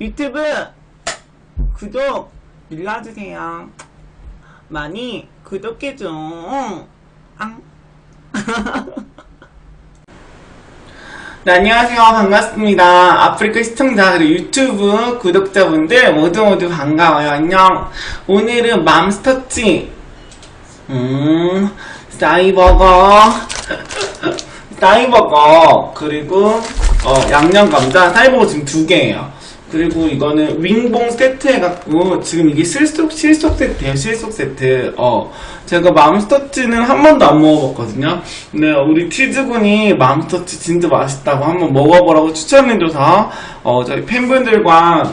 유튜브 구독 눌러주세요. 많이 구독해줘. 앙. 네, 안녕하세요. 반갑습니다. 아프리카 시청자, 그리고 유튜브 구독자분들 모두 모두 반가워요. 안녕. 오늘은 맘스터치, 음, 싸이버거, 싸이버거, 그리고, 어, 양념감자, 싸이버거 지금 두 개예요. 그리고 이거는 윙봉 세트 해갖고, 지금 이게 실속, 실속 세트예요, 실속 세트. 어, 제가 맘스터치는 한 번도 안 먹어봤거든요. 근데 우리 치즈군이 맘스터치 진짜 맛있다고 한번 먹어보라고 추천해줘서, 어, 저희 팬분들과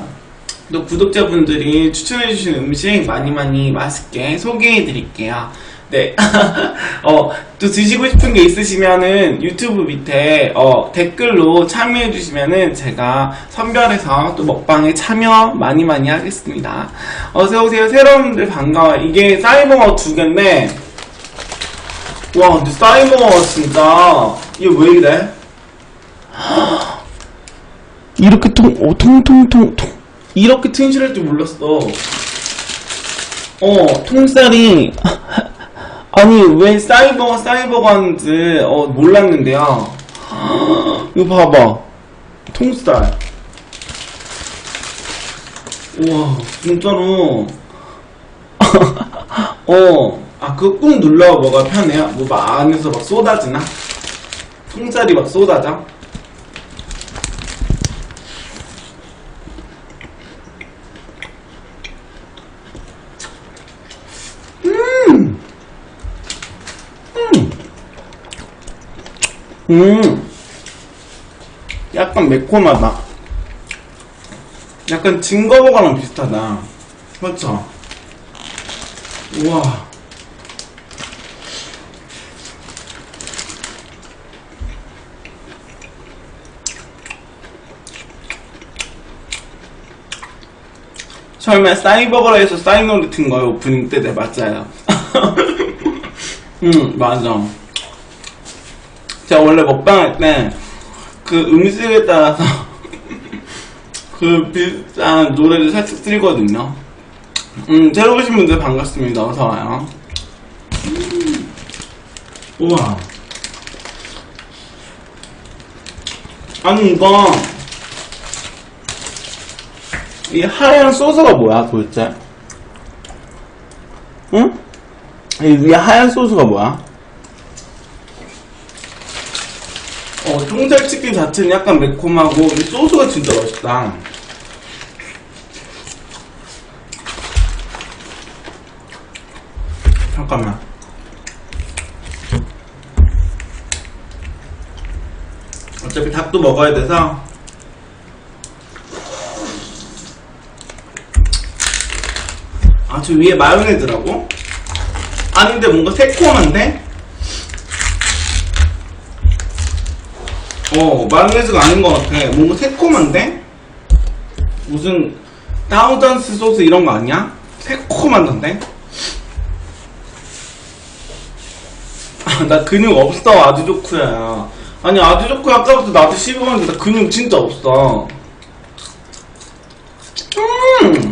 또 구독자분들이 추천해주신 음식 많이 많이 맛있게 소개해드릴게요. 네. 어, 또 드시고 싶은 게 있으시면은 유튜브 밑에, 어, 댓글로 참여해 주시면은 제가 선별해서 또 먹방에 참여 많이 많이 하겠습니다. 어서오세요. 새로운 분들 반가워요. 이게 사이버거 두 개인데, 와, 근데 사이버거 진짜, 이게 왜 이래? 이렇게 통, 어, 통통통, 통. 이렇게 튼실할 줄 몰랐어. 어, 통살이. 아니, 왜 사이버가 사이버가 하는지, 어, 몰랐는데요. 이거 봐봐. 통살. 우와, 진짜로. 어, 아, 그거 꾹 눌러 뭐가 편해요? 뭐, 막 안에서 막 쏟아지나? 통살이 막 쏟아져? 음, 약간 매콤하다. 약간 증거버거랑 비슷하다. 그렇죠? 우와. 설마 싸이버거라 해서 싸이노를 튼 거예요 오프닝 때? 네 맞아요 음 맞아 제가 원래 먹방 할 때 그 음식에 따라서 그 비슷한 노래를 살짝 쓰거든요. 음, 새로 오신 분들 반갑습니다. 어서와요. 음. 우와. 아니, 이거, 이 하얀 소스가 뭐야, 도대체? 응? 이 위에 하얀 소스가 뭐야? 어, 통살치킨 자체는 약간 매콤하고, 이 소스가 진짜 맛있다. 잠깐만. 어차피 닭도 먹어야 돼서. 아, 저 위에 마요네즈라고? 아닌데 뭔가 새콤한데? 어, 마요네즈가 아닌 것 같아. 뭔가 새콤한데? 무슨 다우전스 소스 이런 거 아니야? 새콤한던데? 아, 나 근육 없어, 아주조쿠야. 아니, 아주조쿠 아까부터 나한테 씹어봤는데 나 근육 진짜 없어. 음!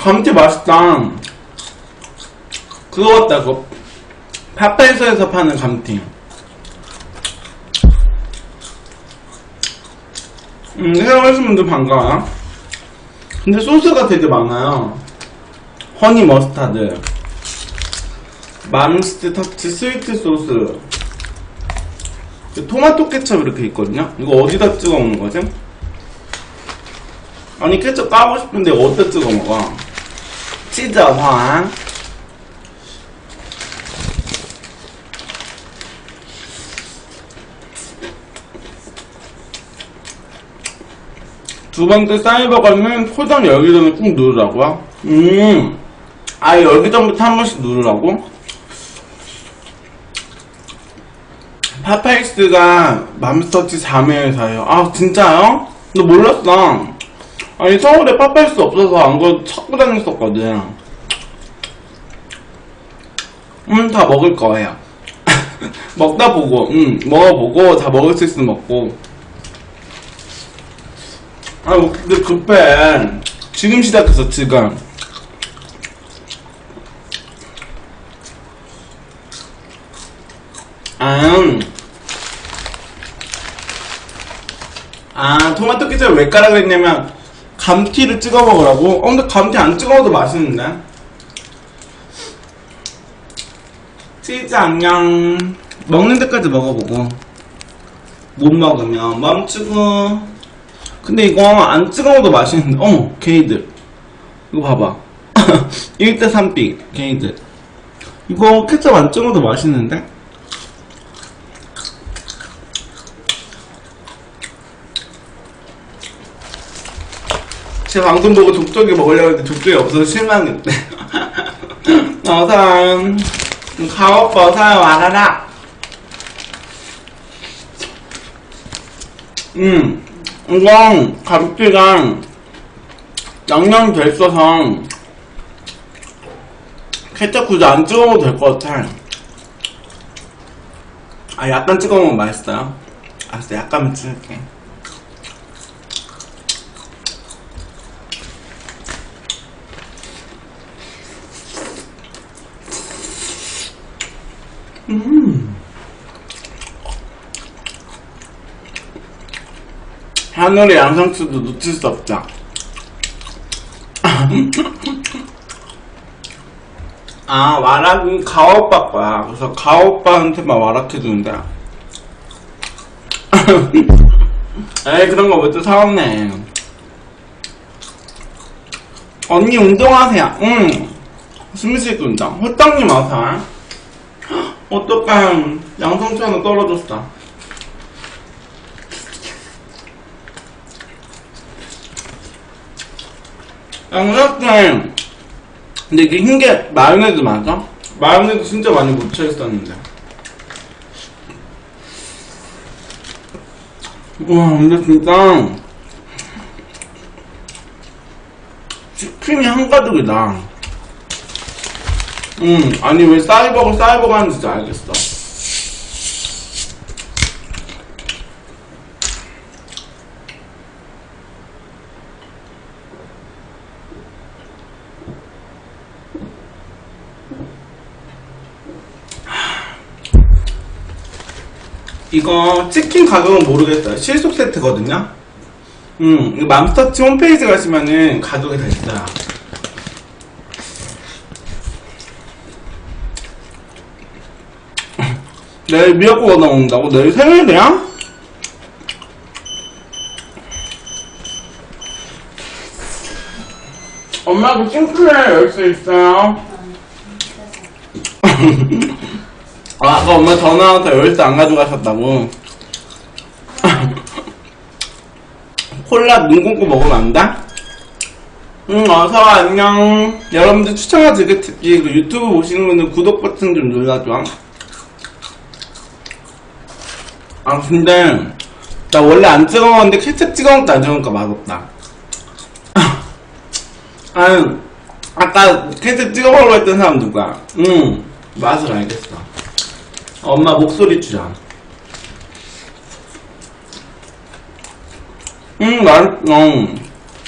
감튀 맛있다. 그거 같다, 그거. 파파이서에서 파는 감튀. 음, 오신 분들 반가워요. 근데 소스가 되게 많아요. 허니 머스타드, 맘스트 터치 스위트 소스, 그 토마토 케첩 이렇게 있거든요. 이거 어디다 찍어 먹는 거지? 아니 케첩 까고 싶은데 어디다 찍어 먹어? 치즈 황. 두 번째 사이버거는 포장 열기 전에 꾹 누르라고요? 음, 아 열기 전부터 한 번씩 누르라고? 파파익스가 맘스터치 3회에서요. 아 진짜요? 너 몰랐어. 아니 서울에 파파익스 없어서 안거 찾고 다녔었거든. 음, 다 먹을 거예요. 먹다 보고, 음, 먹어보고, 다 먹을 수 있으면 먹고. 아, 뭐, 근데 급해. 지금 시작했어, 지금. 아, 음. 아, 토마토 케첩 왜 까라 그랬냐면, 감튀를 찍어 먹으라고? 어, 근데 감튀 안 찍어 먹어도 맛있는데? 치즈 안녕. 먹는 데까지 먹어보고. 못 먹으면 멈추고. 근데 이거 안 찍어 먹어도 맛있는데. 어머, 게이들. 이거 봐봐. 1대 3빅, 게이들. 이거 케첩 안 찍어 먹어도 맛있는데? 제 방송 보고 독적이 먹으려고 했는데 독적이 없어서 실망했대. 어선, 가오버섯 와라라. 음, 이건 가루띠랑 양념 됐어서 케첩 굳이 안 찍어 먹어도 될 것 같아. 아, 약간 찍어 먹으면 맛있어요? 알았어, 약간만 찍을게. 하늘의 양상추도 놓칠 수 없다. 아, 와락은 가오빠 거야. 그래서 가오빠한테만 와락해주는데. 에이, 그런 거 먼저 사왔네. 언니 운동하세요. 응. 숨쉬기 운동. 호떡님 어서. 어떡해. 양상추 하나 떨어졌어. 양상추 근데 이게 흰게 마요네즈 맞아? 마요네즈 진짜 많이 묻혀 있었는데. 우와, 근데 진짜 치킨이 한가득이다. 음, 아니 왜 사이버가 사이버가 하는지 알겠어. 이거 치킨 가격은 모르겠어요. 실속 세트거든요. 음, 맘스터치 홈페이지 가시면은 가격이 다 있어요. 내일 미역국 얻어 먹는다고? 내일 생일이야? 엄마 그 싱크대 열수 있어요? 아, 아까 엄마 전화 와서 열쇠 안 가져가셨다고. 콜라 눈 감고 먹으면 안 돼? 응, 어서 와, 안녕. 여러분들 추천과 즐겨듣기, 그 유튜브 보시는 분들 구독 버튼 좀 눌러줘. 아, 근데, 나 원래 안 찍어 먹었는데 케첩 찍어 먹다 안 찍으니까 맛없다. 아유, 아까 케첩 찍어 먹으려고 했던 사람 누가? 응, 맛을 알겠어. 엄마 목소리 주자. 응, 맛있어.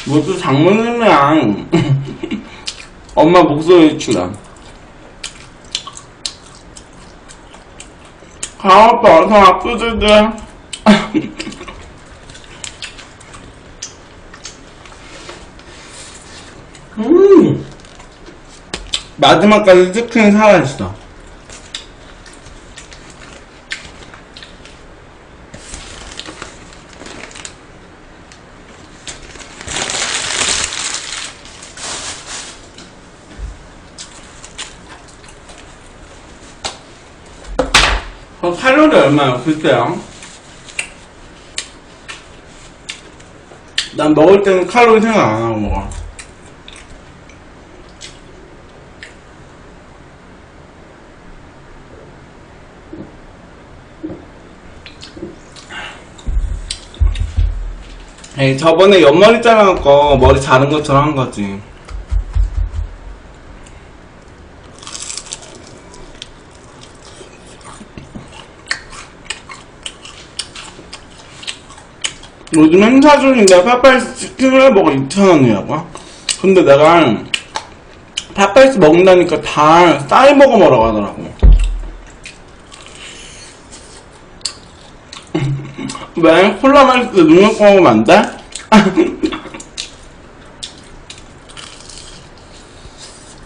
뭐또 장모님이야. 엄마 목소리 주라. 가오빠 어서 아프지들. 음. 마지막까지 치킨이 살아있어. 어, 칼로리 얼마야? 글쎄요. 난 먹을 때는 칼로리 생각 안 하고 먹어. 에이, 저번에 옆머리 잘라놓고 머리 자른 것처럼 한 거지. 요즘 행사 중인데 파파이스 치킨을 먹어 2,000원이라고? 근데 내가 파파이스 먹는다니까 다 싸이버거 먹으러 가더라고. 왜? 콜라 마실 때 눈을 감으면 안 돼?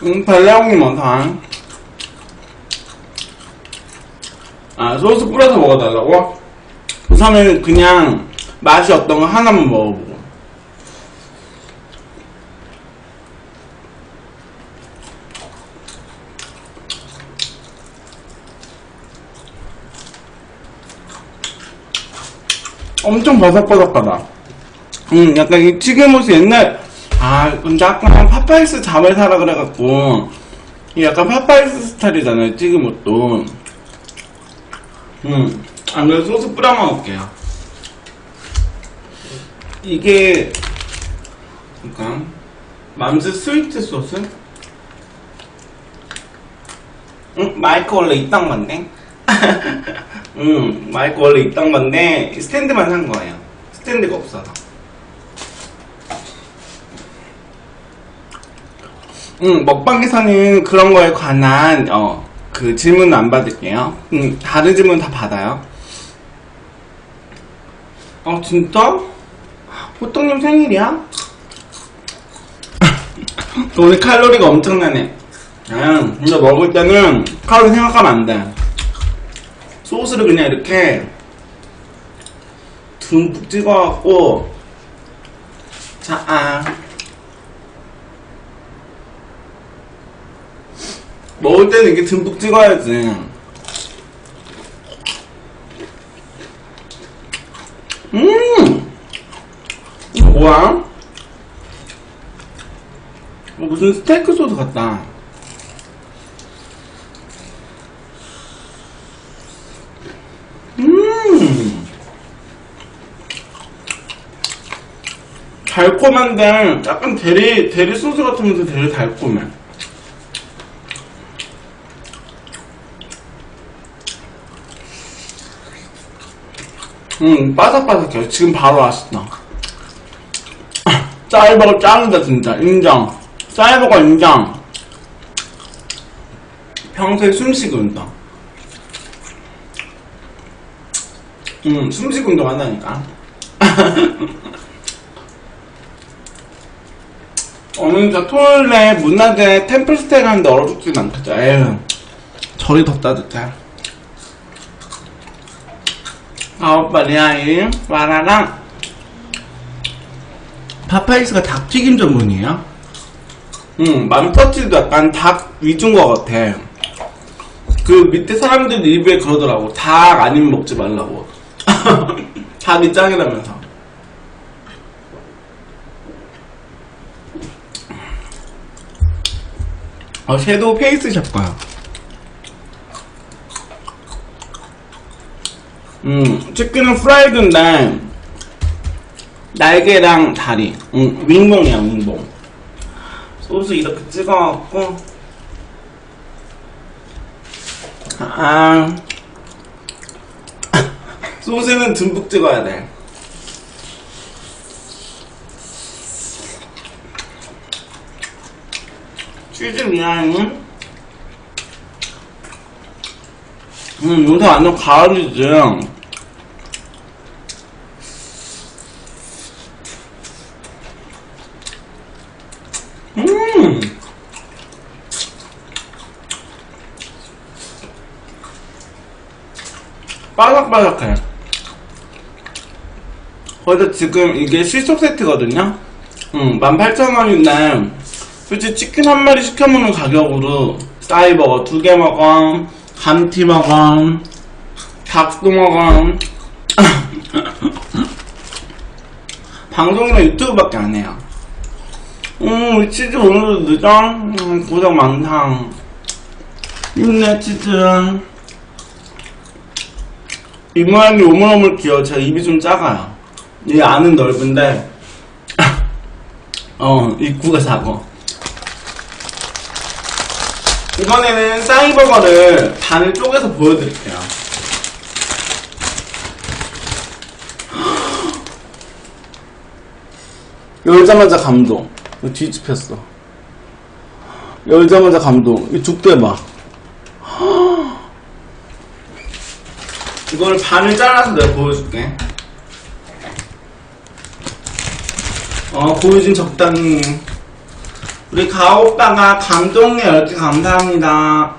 응, 달래옹이 많다. 아, 소스 뿌려서 먹어달라고? 우선은 그냥 맛이 어떤 거 하나만 먹어보고. 엄청 바삭바삭하다. 음, 약간 이 튀김옷이 옛날, 아, 근데 아까 파파이스 잠을 사라 그래갖고, 이 약간 파파이스 스타일이잖아요, 튀김옷도. 음, 안 그래도 소스 뿌려 먹을게요. 이게, 잠깐, 맘스 스위트 소스? 응, 마이크 원래 이딴 건데? 응, 마이크 원래 이딴 건데, 스탠드만 산 거예요. 스탠드가 없어서. 응, 먹방에서는 그런 거에 관한, 어, 그 질문은 안 받을게요. 응, 다른 질문 다 받아요. 어, 진짜? 호떡님 생일이야? 오늘 칼로리가 엄청나네. 아, 근데 먹을 때는 칼로리 생각하면 안 돼. 소스를 그냥 이렇게 듬뿍 찍어갖고 자, 아. 먹을 때는 이렇게 듬뿍 찍어야지. 음! 뭐야? 어, 무슨 스테이크 소스 같다. 음! 달콤한데 약간 대리 대리 소스 같으면서 되게 달콤해. 음 바삭바삭해. 지금 바로 맛있다. 쌀버거 짱이다 진짜 인정. 쌀버거 인정. 평소에 숨쉬기 운동. 음 숨쉬기 운동 한다니까. 오늘 저 토요일에 문화재 템플스테이 가는데 얼어 죽진 않겠죠. 에휴. 절이 더 따뜻해. 아, 오빠, 리아이, 와라랑, 파파이스가 닭튀김 전문이에요? 응, 맘터치도 약간 닭 위주인 것 같아. 그 밑에 사람들 리뷰에 그러더라고. 닭 아니면 먹지 말라고. 닭이 짱이라면서. 어, 섀도우 페이스 샵거야. 음, 치킨은 프라이드인데, 날개랑 다리. 음, 윙봉이야, 윙봉. 소스 이렇게 찍어갖고, 아, 소스는 듬뿍 찍어야 돼. 치즈 미아는 음, 요새 완전 가을이지. 음! 바삭바삭해. 그래서 지금 이게 실속 세트거든요? 음, 18,000원인데, 솔직히 치킨 한 마리 시켜 먹는 가격으로 싸이 버거 두 개 먹어, 감튀 먹어, 닭도 먹어. 방송이나 유튜브밖에 안 해요. 음, 우리 치즈 오늘도 늦어? 음, 고생 많다. 힘내, 치즈. 이 모양이 오물오물 귀여워. 제가 입이 좀 작아요. 이 안은 넓은데, 어, 입구가 작아. 이번에는 싸이버거를 반을 쪼개서 보여드릴게요. 열자마자 감동. 뒤집혔어. 열자마자 감동. 이 죽대 봐. 이거를 반을 잘라서 내가 보여줄게. 어, 보여준 적당히. 우리 가오빠가 감동에 10개 감사합니다.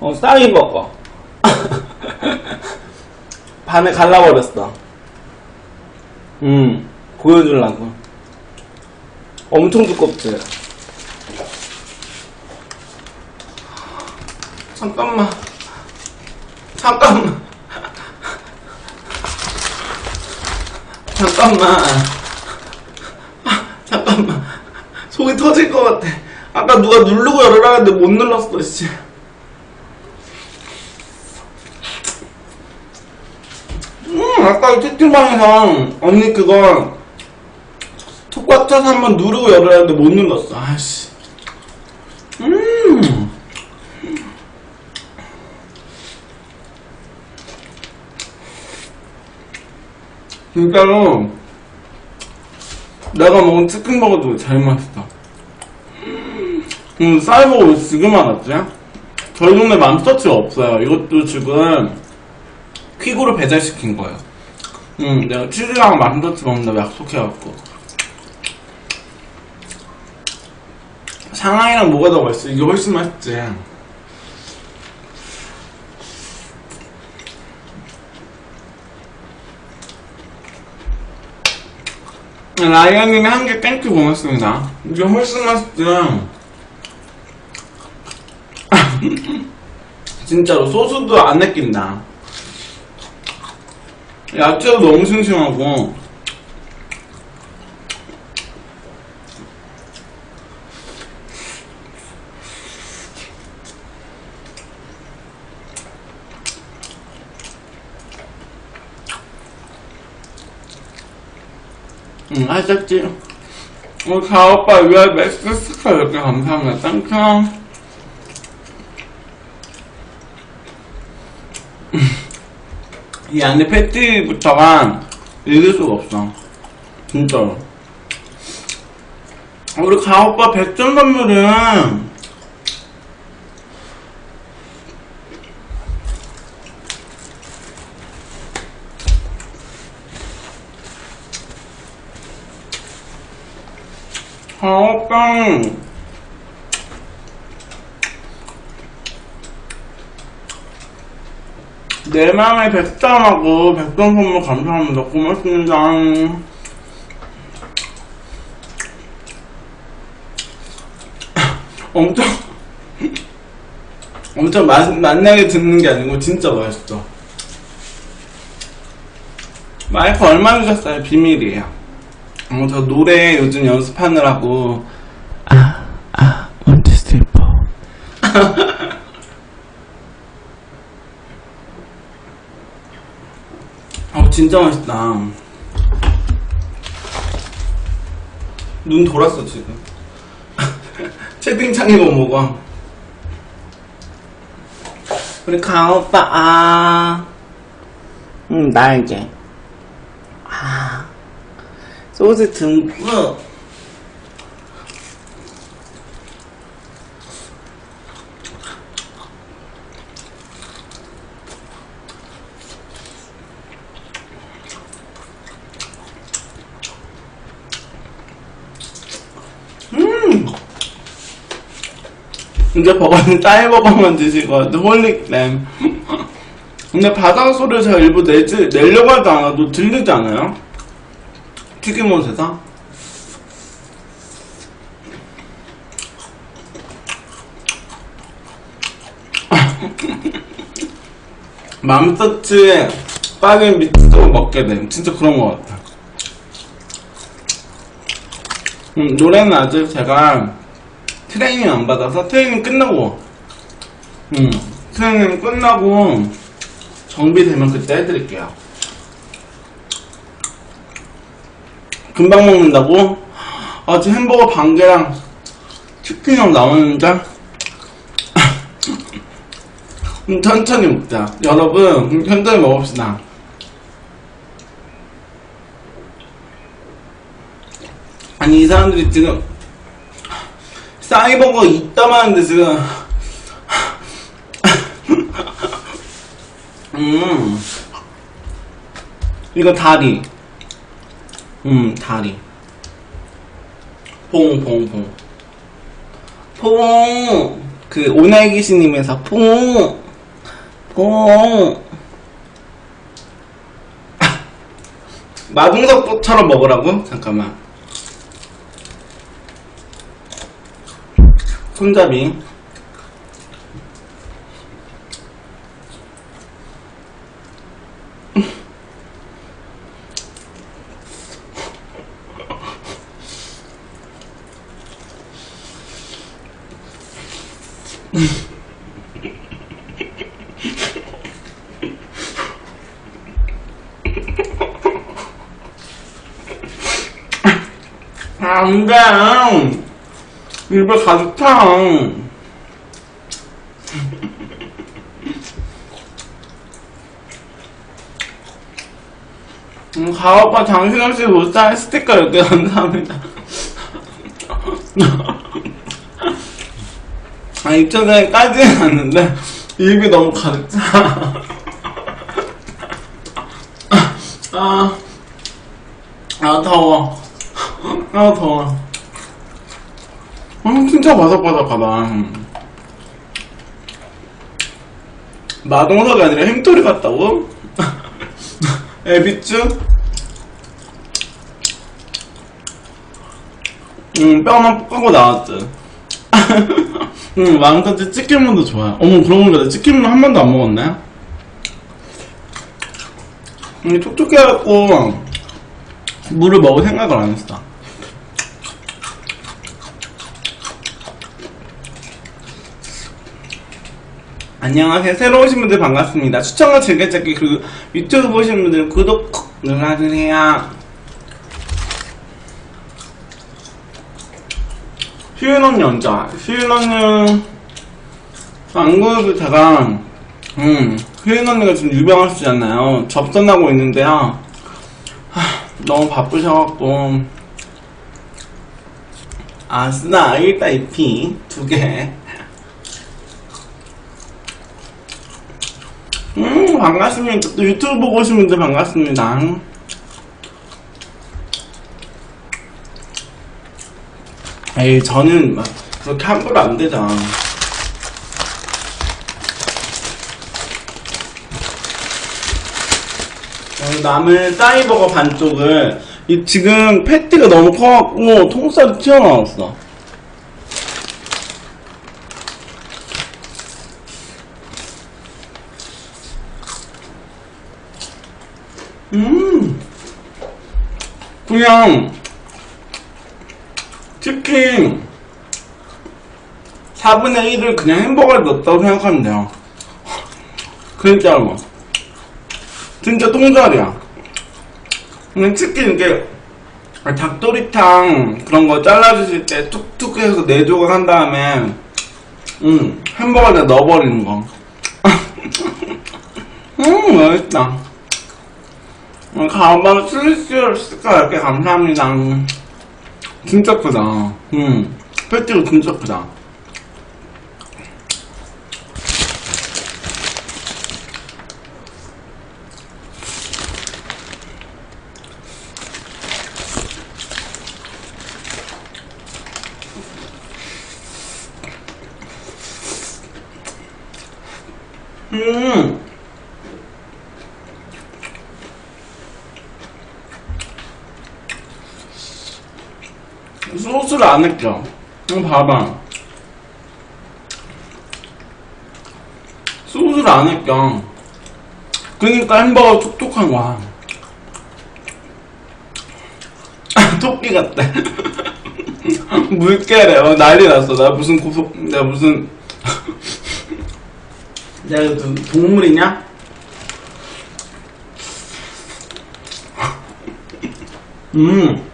어, 먹어. 반에 갈라버렸어. 음, 보여주려고. 엄청 두껍지? 잠깐만. 잠깐만. 잠깐만. 아, 잠깐만. 속이 터질 것 같아. 아까 누가 누르고 열으라 했는데 못 눌렀어, 씨. 음, 아까 채팅방에서 언니 그거 톡꽉 차서 한번 누르고 열으라 했는데 못 눌렀어. 아씨. 음. 진짜로 내가 먹은 치킨 버거도 제일 맛있다 음, 쌀버거 왜 지금 알았지? 저희 동네 맘스터치가 없어요 이것도 지금 퀵으로 배달시킨 거예요 음, 내가 치즈랑 맘스터치 먹는다고 약속해갖고 상하이랑 뭐가 더 맛있어? 이게 훨씬 맛있지 라이언님이 한 개 땡큐 고맙습니다. 이게 훨씬 맛있지. 진짜로 소스도 안 느낀다. 야채도 너무 싱싱하고. 응, 아셨지? 우리 가오빠 위에 맥스 스카 이렇게 감사합니다. 땡큐. 이 안에 패티부터가 읽을 수가 없어. 진짜로. 우리 가오빠 백점 선물은 가오빠 내 맘의 백점하고 백점 선물 감사합니다. 고맙습니다. 엄청 엄청 맛, 맛나게 듣는 게 아니고 진짜 맛있어. 마이크 얼마 주셨어요? 비밀이에요. 어, 저 노래 요즘 연습하느라고 아, 아, 원투 스리퍼. 진짜 맛있다. 눈 돌았어 지금. 채팅창이 못 먹어. 우리 강 오빠 아. 응 날개. 아. 소스 듬뿍. 이제 버거는 것 같아. 홀릭램. 근데 바닥 소리를 제가 일부 내지, 내려고 하지 않아도 들리지 않아요? 튀김옷에서? 맘서치에 빠진 미치도 먹게 돼. 진짜 그런 것 같아. 음, 노래는 아직 제가 트레이닝 안 받아서 트레이닝 끝나고 음 트레이닝 끝나고 정비되면 그때 해드릴게요 금방 먹는다고? 아, 지금 햄버거 반 개랑 치킨이랑 나오는데? 음, 천천히 먹자. 여러분, 음, 천천히 먹읍시다. 아니, 이 사람들이 지금, 싸이버거 있다만 하는데 지금, 음, 이거 다리. 음, 다리. 봉, 봉, 봉. 봉! 그, 오날기시님에서 봉! 봉! 마동석처럼 먹으라고? 잠깐만. 손잡이. 안 돼. 가득 차. 음, 가오빠 장신없이 못살 스티커 이렇게 감사합니다. 아, 입장 전에까지는 않는데, 입이 너무 가득 차. 아, 아, 더워. 아, 더워. 음, 진짜 바삭바삭하다. 마동석이 아니라 햄토리 같다고? 에비쭈? 음, 뼈만 볶고 나왔지. 음, 마음까지 치킨문도 좋아요. 어머, 그러고 보니까 치킨문 한 번도 안 먹었네? 음, 촉촉해갖고, 물을 먹을 생각을 안 했어. 안녕하세요. 새로 오신 분들 반갑습니다. 추천과 즐겨찾기 그리고 유튜브 보시는 분들은 구독 콕 눌러주세요. 희윤 언니 언제 와? 희윤 언니 안 제가 음 희윤 언니가 지금 유명하시잖아요. 접선하고 있는데요. 하, 너무 바쁘셔갖고 아스나 1다 2피 두 개. 음, 반갑습니다. 또 유튜브 보고 오신 분들 반갑습니다. 에이, 저는 막 그렇게 함부로 안 되죠. 어, 남은 싸이버거 반쪽을 이 지금 패티가 너무 커갖고 통살이 튀어나왔어. 음, 그냥 치킨 4분의 1을 그냥 햄버거에 넣었다고 생각하면 돼요. 진짜로. 진짜 똥자리야. 그냥 치킨 이게 닭도리탕 그런 거 잘라주실 때 툭툭 해서 네 조각 한 다음에 음 햄버거에다 넣어버리는 거. 음 맛있다. 어, 가방 슬리스를 쓸까 이렇게 감사합니다. 진짜 크다. 음, 패티가 진짜 크다. 음. 소스를 안 했죠. 이거 봐봐. 소스를 안 했죠. 그니까 햄버거 촉촉한 거야. 토끼 같대. 물개래. 어, 난리 났어. 나 무슨 고속, 내가 무슨. 내가 동물이냐? 음.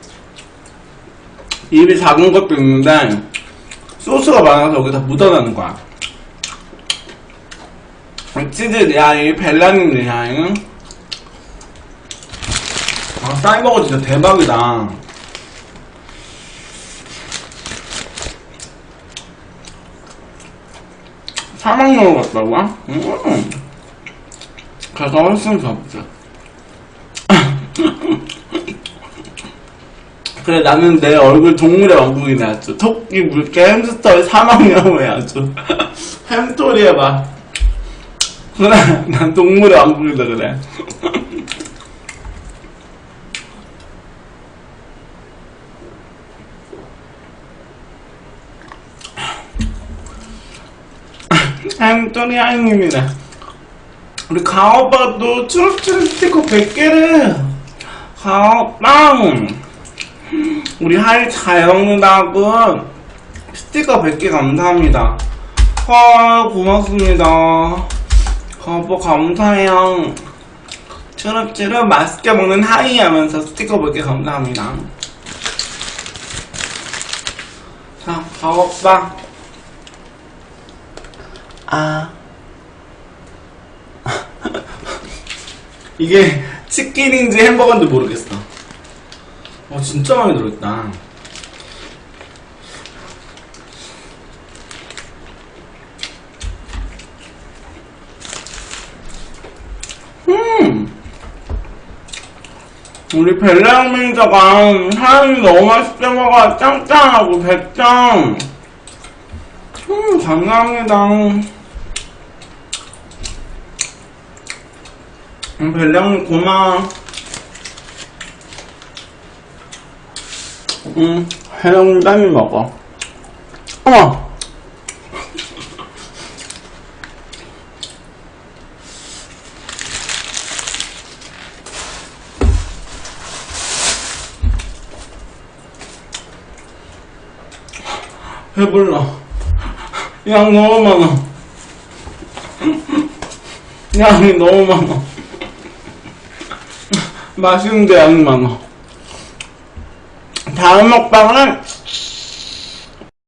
입이 작은 것도 있는데 소스가 많아서 여기 다 묻어나는 거야. 치즈 리하이, 벨라닌 리하이. 아, 사이버거 진짜 대박이다. 사막여우 같다고? 음. 그래서 훨씬 좋지. 그래 나는 내 얼굴 동물의 왕국이네 아주. 토끼 물개 햄스터의 사막여우에 아주. 햄토리에 막 그래 난 동물의 왕국이다 그래. 햄토리 하이님이네. 우리 가오빠도 추룩추룩 스티커 100개를 가오빵 우리 하이 잘 먹는다고 스티커 100개 감사합니다. 헐 고맙습니다. 거보 감사해요. 추럽추럽 맛있게 먹는 하이 하면서 스티커 100개 감사합니다. 자, 가오빠. 아. 이게 치킨인지 햄버거인지 모르겠어. 어, 진짜 많이 들어있다. 음! 우리 벨랑 매니저가 사람이 너무 맛있게 먹어. 짱짱하고 백짱. 음, 감사합니다. 음, 벨랑님 고마워. 응, 해영 땀이 먹어. 어머! 배불러. 양 너무 많아. 양이 너무 많아. 맛있는데 양이 많아. 다음 먹방은